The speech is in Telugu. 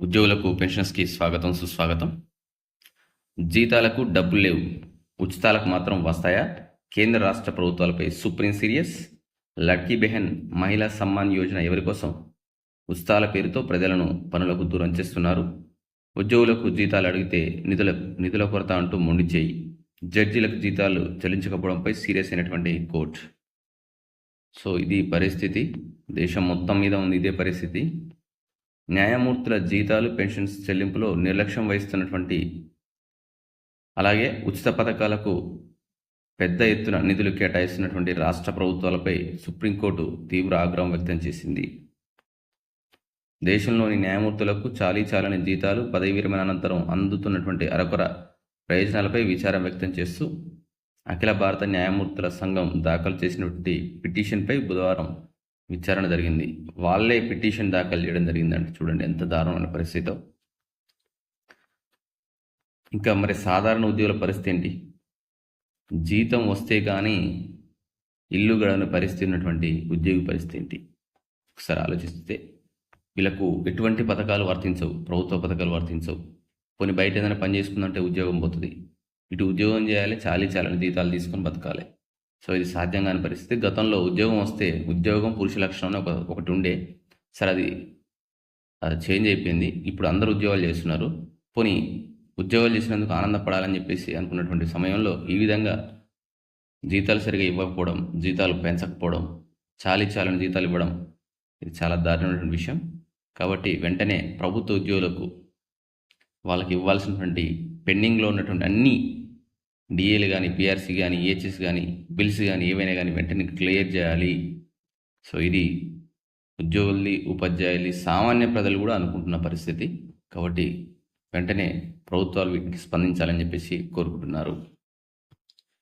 ఉద్యోగులకు పెన్షన్స్కి స్వాగతం సుస్వాగతం. జీతాలకు డబ్బులు లేవు. ఉచితాలకు మాత్రం వస్తాయా? కేంద్ర రాష్ట్ర ప్రభుత్వాలపై సుప్రీం సీరియస్? లడ్కీ బెహన్ మహిళా సమ్మాన్ యోజన ఎవరి కోసం? ఉచితాల పేరుతో ప్రజలను పనులకు దూరం చేస్తున్నారు. ఉద్యోగులకు జీతాలు అడిగితే నిధుల నిధుల కొరత అంటూ మొండి చేయి. జడ్జీలకు జీతాలు చెల్లించకపోవడంపై సీరియస్ అయినటువంటి కోర్టు. సో ఇది పరిస్థితి. దేశం మొత్తం మీద ఉంది ఇదే పరిస్థితి. న్యాయమూర్తుల జీతాలు పెన్షన్స్ చెల్లింపులో నిర్లక్ష్యం వహిస్తున్నటువంటి అలాగే ఉచిత పథకాలకు పెద్ద ఎత్తున నిధులు కేటాయిస్తున్నటువంటి రాష్ట్ర ప్రభుత్వాలపై సుప్రీంకోర్టు తీవ్ర ఆగ్రహం వ్యక్తం చేసింది. దేశంలోని న్యాయమూర్తులకు చాలీ చాలని జీతాలు పదవి విరమణ అనంతరం అందుతున్నటువంటి అరకొర ప్రయోజనాలపై విచారం వ్యక్తం చేస్తూ అఖిల భారత న్యాయమూర్తుల సంఘం దాఖలు చేసినటువంటి పిటిషన్పై బుధవారం విచారణ జరిగింది. వాళ్ళే పిటిషన్ దాఖలు చేయడం జరిగిందంటే. చూడండి ఎంత దారుణమైన పరిస్థితితో ఇంకా మరి సాధారణ ఉద్యోగుల పరిస్థితి ఏంటి? జీతం వస్తే కానీ ఇల్లు గడవని పరిస్థితి ఉన్నటువంటి ఉద్యోగి పరిస్థితి ఏంటి? ఒకసారి ఆలోచిస్తే వీళ్ళకు ఎటువంటి పథకాలు వర్తించవు? ప్రభుత్వ పథకాలు వర్తించవు. కొన్ని బయట ఏదైనా పని చేసుకుందంటే ఉద్యోగం పోతుంది. ఇటు ఉద్యోగం చేయాలి చాలీ చాలని జీతాలు తీసుకొని బతకాలి. సో ఇది సాధ్యం కాని పరిస్థితి. గతంలో ఉద్యోగం వస్తే ఉద్యోగం పురుష లక్షణం ఒక ఒకటి ఉండే. సరే అది అది చేంజ్ అయిపోయింది. ఇప్పుడు అందరూ ఉద్యోగాలు చేస్తున్నారు. పోనీ ఉద్యోగాలు చేసినందుకు ఆనందపడాలని చెప్పేసి అనుకున్నటువంటి సమయంలో ఈ విధంగా జీతాలు సరిగా ఇవ్వకపోవడం జీతాలు పెంచకపోవడం చాలి చాలని జీతాలు ఇవ్వడం ఇది చాలా దారుణమైనటువంటి విషయం. కాబట్టి వెంటనే ప్రభుత్వ ఉద్యోగులకు వాళ్ళకి ఇవ్వాల్సినటువంటి పెండింగ్లో ఉన్నటువంటి అన్ని డిఏలు కానీ పిఆర్సీ కానీ ఈహెచ్ఎస్ కానీ బిల్స్ కానీ ఏవైనా కానీ వెంటనే క్లియర్ చేయాలి. సో ఇది ఉద్యోగుల్ని ఉపాధ్యాయుల్ని సామాన్య ప్రజలు కూడా అనుకుంటున్న పరిస్థితి. కాబట్టి వెంటనే ప్రభుత్వాలు వీటికి స్పందించాలని చెప్పేసి కోరుకుంటున్నారు.